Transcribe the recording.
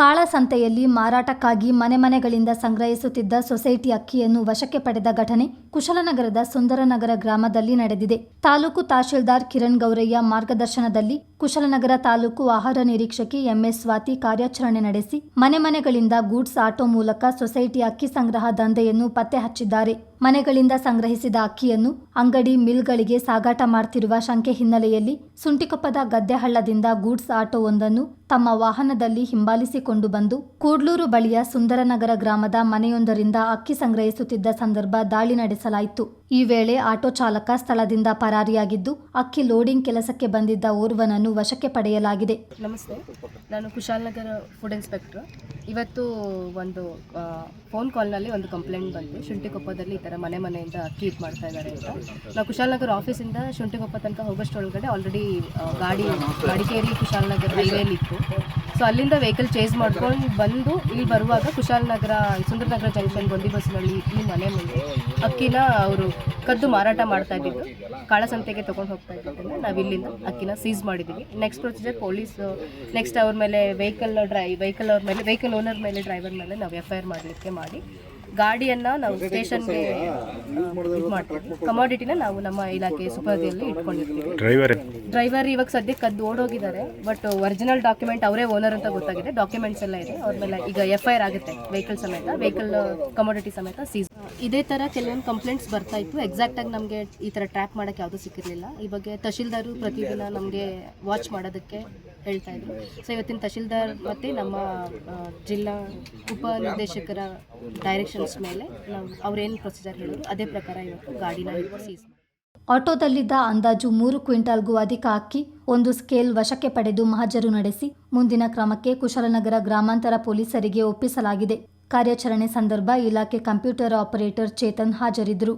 ಕಾಳಸಂತೆಯಲ್ಲಿ ಮಾರಾಟಕ್ಕಾಗಿ ಮನೆ ಮನೆಗಳಿಂದ ಸಂಗ್ರಹಿಸುತ್ತಿದ್ದ ಸೊಸೈಟಿ ಅಕ್ಕಿಯನ್ನು ವಶಕ್ಕೆ ಪಡೆದ ಘಟನೆ ಕುಶಲನಗರದ ಸುಂದರನಗರ ಗ್ರಾಮದಲ್ಲಿ ನಡೆದಿದೆ. ತಾಲೂಕು ತಹಶೀಲ್ದಾರ್ ಕಿರಣ್ ಗೌರಯ್ಯ ಮಾರ್ಗದರ್ಶನದಲ್ಲಿ ಕುಶಲನಗರ ತಾಲೂಕು ಆಹಾರ ನಿರೀಕ್ಷಕಿ ಎಂಎಸ್ ಸ್ವಾತಿ ಕಾರ್ಯಾಚರಣೆ ನಡೆಸಿ ಮನೆ ಮನೆಗಳಿಂದ ಗೂಡ್ಸ್ ಆಟೋ ಮೂಲಕ ಸೊಸೈಟಿ ಅಕ್ಕಿ ಸಂಗ್ರಹ ದಂಧೆಯನ್ನು ಪತ್ತೆ ಹಚ್ಚಿದ್ದಾರೆ. ಮನೆಗಳಿಂದ ಸಂಗ್ರಹಿಸಿದ ಅಕ್ಕಿಯನ್ನು ಅಂಗಡಿ ಮಿಲ್ಗಳಿಗೆ ಸಾಗಾಟ ಮಾಡ್ತಿರುವ ಶಂಕೆ ಹಿನ್ನೆಲೆಯಲ್ಲಿ ಸುಂಟಿಕೊಪ್ಪದ ಗದ್ದೆಹಳ್ಳದಿಂದ ಗೂಡ್ಸ್ ಆಟೋವೊಂದನ್ನು ತಮ್ಮ ವಾಹನದಲ್ಲಿ ಹಿಂಬಾಲಿಸಿಕೊಂಡು ಬಂದು ಕೂಡ್ಲೂರು ಬಳಿಯ ಸುಂದರನಗರ ಗ್ರಾಮದ ಮನೆಯೊಂದರಿಂದ ಅಕ್ಕಿ ಸಂಗ್ರಹಿಸುತ್ತಿದ್ದ ಸಂದರ್ಭ ದಾಳಿ ನಡೆಸಲಾಯಿತು. ಈ ವೇಳೆ ಆಟೋ ಚಾಲಕ ಸ್ಥಳದಿಂದ ಪರಾರಿಯಾಗಿದ್ದು, ಅಕ್ಕಿ ಲೋಡಿಂಗ್ ಕೆಲಸಕ್ಕೆ ಬಂದಿದ್ದ ಓರ್ವನನ್ನು ವಶಕ್ಕೆ ಪಡೆಯಲಾಗಿದೆ. ನಮಸ್ತೆ. ನಾನು ಕುಶಾಲನಗರ ಫುಡ್ ಇನ್ಸ್ಪೆಕ್ಟರ್ ಇವತ್ತು ಒಂದು ಫೋನ್ ಕಾಲ್ನಲ್ಲಿ ಒಂದು ಕಂಪ್ಲೇಂಟ್ ಬಂತು ಶುಂಠಿಕೊಪ್ಪದಲ್ಲಿ ಈ ಥರ ಮನೆ ಮನೆಯಿಂದ ಅಕ್ಕಿ ಇದು ಮಾಡ್ತಾ ಇದ್ದಾರೆ ಅಂತ. ನಾವು ಕುಶಾಲನಗರ ಆಫೀಸಿಂದ ಶುಂಠಿಕೊಪ್ಪ ತನಕ ಹೋಗೋಷ್ಟೊಳಗಡೆ ಆಲ್ರೆಡಿ ಗಾಡಿ ಮಡಿಕೇರಿ ಕುಶಾಲನಗರ ಹೈವೇಲಿ ಇತ್ತು. ಸೊ ಅಲ್ಲಿಂದ ವೆಹಿಕಲ್ ಚೇಸ್ ಮಾಡ್ಕೊಂಡು ಬಂದು ಇಲ್ಲಿ ಬರುವಾಗ ಕುಶಾಲನಗರ ಸುಂದರನಗರ ಜಂಕ್ಷನ್ ಗೊಂದಿ ಬಸ್ನಲ್ಲಿ ಈ ಮನೆ ಮುಂದೆ ಅಕ್ಕಿನ ಅವರು ಕದ್ದು ಮಾರಾಟ ಮಾಡ್ತಾ ಇದ್ದಿದ್ದು. ಕಾಳಸಂತೆಗೆ ತೊಗೊಂಡು ಹೋಗ್ತಾ ಇದ್ದಿದ್ದನ್ನು ನಾವು ಇಲ್ಲಿಂದ ಅಕ್ಕಿನ ಸೀಸ್ ಮಾಡಿದ್ದೀವಿ ನೆಕ್ಸ್ಟ್ ಪ್ರೊಸೀಜರ್ ಪೊಲೀಸ್ ನೆಕ್ಸ್ಟ್ ಅವ್ರ ಮೇಲೆ ವೆಹಿಕಲ್ ಡ್ರೈ ವೆಹಿಕಲ್ ಅವ್ರ ಮೇಲೆ ವೆಹಿಕಲ್ ಓನರ್ ಮೇಲೆ ಡ್ರೈವರ್ ಮೇಲೆ ನಾವು ಎಫ್ ಐ ಆರ್ ಮಾಡಲಿಕ್ಕೆ ಮಾಡಿ. ಗಾಡಿಯನ್ನ ನಾವು ಸ್ಟೇಷನ್ಗೆ ಇದು ಮಾಡ್ತೀವಿ ಕಮಾಡಿಟಿನ ನಾವು ನಮ್ಮ ಇಲಾಖೆ ಸುಪರ್ದಿಯಲ್ಲಿ ಇಟ್ಕೊಂಡಿರ್ತೀವಿ. ಡ್ರೈವರ್ ಡ್ರೈವರ್ ಇವಾಗ ಸದ್ಯಕ್ಕೆ ಕದ್ದು ಓಡೋಗಿದ್ದಾರೆ. ಬಟ್ ಒರಿಜಿನಲ್ ಡಾಕ್ಯುಮೆಂಟ್ ಅವರೇ ಓನರ್ ಅಂತ ಗೊತ್ತಾಗಿದೆ. ಡಾಕ್ಯುಮೆಂಟ್ಸ್ ಎಲ್ಲ ಇದೆ. ಅವ್ರ ಮೇಲೆ ಈಗ ಎಫ್ ಐ ಆರ್ ಆಗುತ್ತೆ. ವೆಹಿಕಲ್ ಸಮೇತ ವೆಹಿಕಲ್ ಕಮಾಡಿಟಿ ಸಮೇತ ಸೀಸ್ ಇದೇ ಥರ ಕೆಲವೊಂದು ಕಂಪ್ಲೇಂಟ್ಸ್ ಬರ್ತಾ ಇತ್ತು. ಎಕ್ಸಾಕ್ಟಾಗಿ ನಮಗೆ ಈ ಥರ ಟ್ರ್ಯಾಕ್ ಮಾಡೋಕ್ಕೆ ಯಾವುದೂ ಸಿಕ್ಕಿರಲಿಲ್ಲ. ಈ ಬಗ್ಗೆ ತಹಶೀಲ್ದಾರು ಪ್ರತಿದಿನ ನಮಗೆ ವಾಚ್ ಮಾಡೋದಕ್ಕೆ ಹೇಳ್ತಾ ಇದ್ರು. ಸೊ ಇವತ್ತಿನ ತಹಶೀಲ್ದಾರ್ ಮತ್ತು ನಮ್ಮ ಜಿಲ್ಲಾ ಉಪ ನಿರ್ದೇಶಕರ ಡೈರೆಕ್ಷನ್ಸ್ ಮೇಲೆ ನಾವು ಅವ್ರೇನು ಪ್ರೊಸೀಜರ್ ಹೇಳಿದ್ರು, ಅದೇ ಪ್ರಕಾರ ಇವತ್ತು ಗಾಡಿನ ಸೀಸ್ ಆಟೋದಲ್ಲಿದ್ದ ಅಂದಾಜು ಮೂರು ಕ್ವಿಂಟಾಲ್ಗೂ ಅಧಿಕ ಅಕ್ಕಿ ಒಂದು ಸ್ಕೇಲ್ ವಶಕ್ಕೆ ಪಡೆದು ಮಹಜರು ನಡೆಸಿ, ಮುಂದಿನ ಕ್ರಮಕ್ಕೆ ಕುಶಲನಗರ ಗ್ರಾಮಾಂತರ ಪೊಲೀಸರಿಗೆ ಒಪ್ಪಿಸಲಾಗಿದೆ. ಕಾರ್ಯಾಚರಣೆ ಸಂದರ್ಭ ಇಲಾಖೆ ಕಂಪ್ಯೂಟರ್ ಆಪರೇಟರ್ ಚೇತನ್ ಹಾಜರಿದ್ದರು.